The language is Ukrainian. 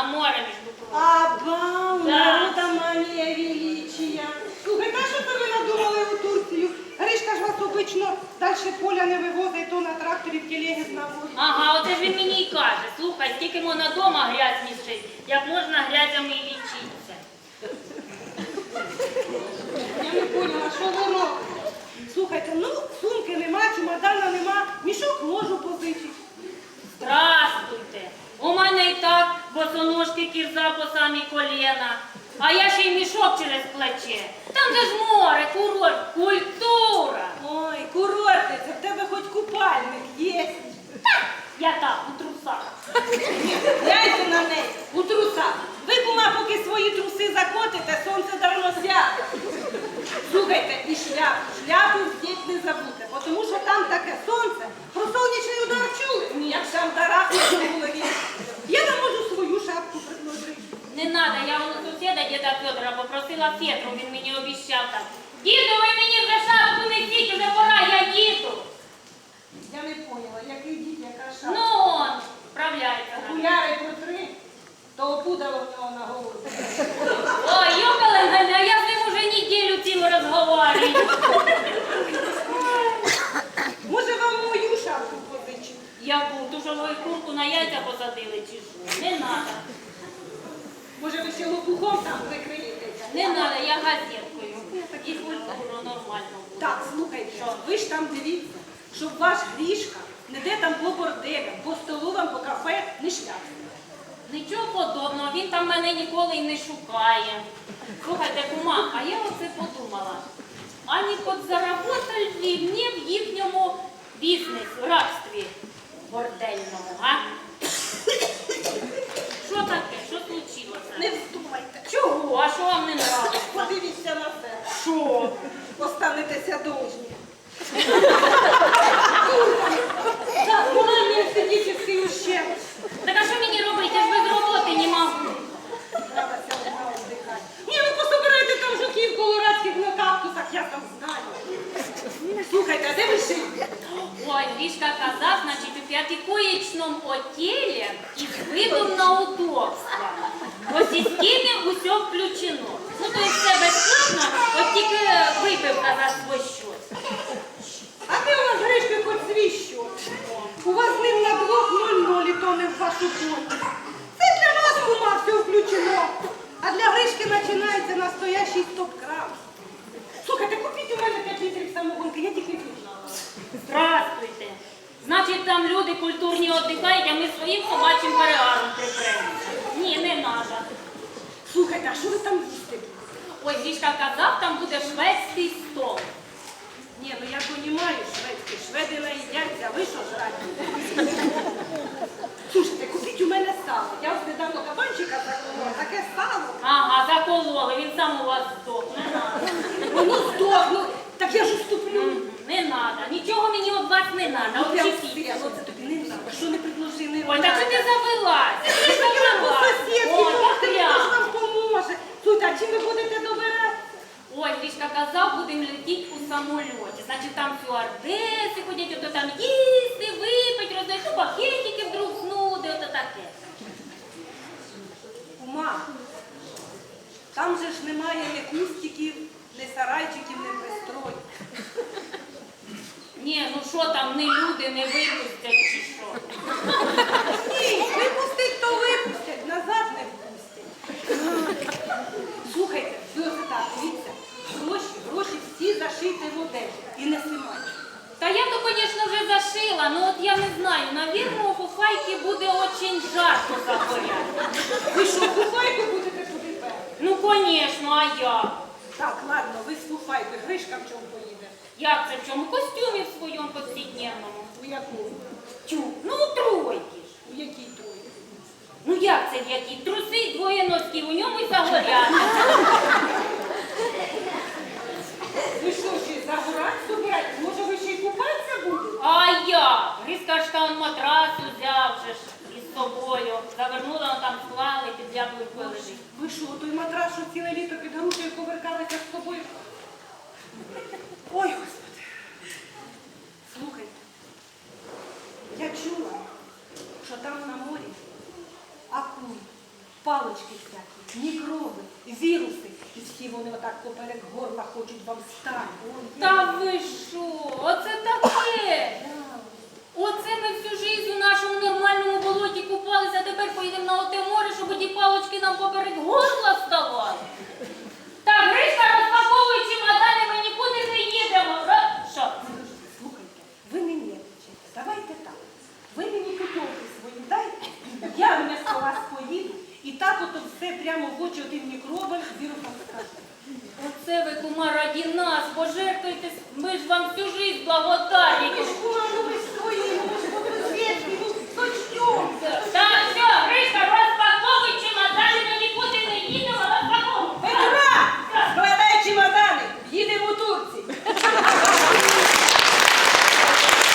Аба, Так. народа манія величия. Слухай, та що це ви надумали у Турцію? Гришка ж вас обично далі поля не вивозить, то на тракторі в телегі знавозить. Ага, оце ж він мені і каже. Слухай, скільки можна дома грязь місить, як можна грязями і лічитися. Я не поняла, що робите. Слухайте, ну сумки нема, чемодана нема, мішок можу позичити. Здравствуйте. У мене і так босоножки кірза по самі коліна. А я ще й мішок через плече. Там де ж море, курорт, культура. Ой, курортниця, в тебе хоч купальник є. Я так, у трусах. Гляньте на неї, у трусах. Ви, кума, поки свої труси закотите, сонце давно сяде. Слухайте, і шляпу, шляпу здіть не забудьте, тому що там таке сонце. Про сонячний удар чули? Ні, як там дарах на голові. Я вам можу свою шапку предложити. Не надо, я у сусіда діда Попросила він мені обіщав так. Діду, ви мені вже шапку несіть, уже пора, я їду. Я не поняла, який дід, яка шапка. Ну, он, нам. Окуляри протри, то опудало в нього на голову. Ой, ёкала мене, я з ним уже неділю цілу розговорюю. Може вам мою шапку позичити? Яку, ту, що ви курку на яйця посадили чи що? Не надо. Може ви ще лопухом там прикриєтеся? Не надо, я газеткою. І культуру нормально буде. Так, слухайте, Що? ви ж там дивіться, щоб ваш грішка не де там по борделям, по столовам, по кафе не шлявся. Нічого подобного, він там мене ніколи й не шукає. Слухайте, кума, а я оце подумала. А не подзаработать ли мені в їхньому бізнесі, рабстві бордельному, а? Що таке? Що случилося? Не вздумайте. Чого? А що вам не нравиться? Подивіться на себе. Що? Останетеся должні. Так, моральний естетичний ущерб. Так а що мені робити? Я ж без роботи не можу. Треба віддихати. Ні, ви пособирайте там жуків колорадських на кактусах, я там знаю. Слухайте, а де ви ще? Ой, Гришка казав, значить, у п'ятикоєчному отелі із видом на удобство. По системі усе включено. Ну, то есть все безплатно, от тільки випивка за свій счет. А де у вас гришки хоч свій що? У вас з ним на двох нуль-нуль, і то не в вашу пользу. Це для вас, кума, все включено. А для гришки починається настоящий стоп-кран. Слухайте, купіть у мене 5 літрів самогонки, я тільки пізнала. Здравствуйте. Значить, там люди культурні віддихають, а ми своїм собачим перегаром припремося. Ні, не надо. Слухайте, а що ви там їсти? Ой, Гришка казав, там буде шведський стол. Ні, ну я розумію, шведські, шведи наїдяться, а ви що жрати? Слушайте, купіть у мене сало. Я ось недавно кабанчика заколола, таке сало. Ага, закололи, він сам у вас здох. Не надо. Воно здохло, так я ж уступлю. Не надо, нічого мені від вас не надо. Ну, я ну це тобі не треба. Що не предложили? Ой, так що ти завелася? Ти Так я по завелася. сусідськи, Ой, може, хто прям. ж вам поможе. Слухайте, а чим ви будете добирати? Ой, Гришка казав, будемо летіти у самольоті. Значить, там стюардеси ходять, ото там їсти, випити, роздають ну, пакетики вдруг знуди, ото таке. Ума, там же ж немає ні кустиків, ні сарайчиків, ні пристрой. Ні, ну що там, не люди не випустять чи що? Ні, випустять, назад не впустять. Слухайте, ви оце так, дивіться, гроші, гроші всі зашиті в одежі і не знімайте. Та я то, звісно, вже зашила, ну от я не навірно, у фуфайки буде очень жарко загорять. Ви що, куфайку будете туди? Ну, звісно, а я? Так, ладно, ви слухайте, Гришка в чому поїде? Як це в чому? Костюмі в своєму повсякденному. У яку? Тю, ну у тройки ж. У якій трої? Ну як це в якій? Труси, двоє носків, у ньому й загорять. Ви що, ще загорать собирать? Може ви ще й купатися будете? А я? Гризка ж там матрас взяв же ж із собою. Завернула, он там склали, яблукою. Ви що, той матрас, що ціле літо під грушею коверкалися з собою? Ой, Господи. Слухайте, я чула, що там на морі акули. палички всякі, мікроби, віруси. І всі вони отак поперек горла хочуть вам стати. Та ви що? Оце таке. Оце ми всю жизнь у нашому нормальному болоті купалися, а тепер поїдемо на ті палочки нам поперед горла ставали. Так, Гришка, розпаковуй чемодани, ми нікуди не їдемо. Що? Слухайте, ви не нервничайте, давайте так. Ви мені путівки свої дайте, я вместо вас поїду, і так ото все прямо в очі один мікробом вірусом скажу. Оце ви, кума, раді нас, пожертвуйте, ми ж вам всю жизнь благодарні. Кума, ну ви ж свої, ну ви ж по просвітки, ну то що? Так,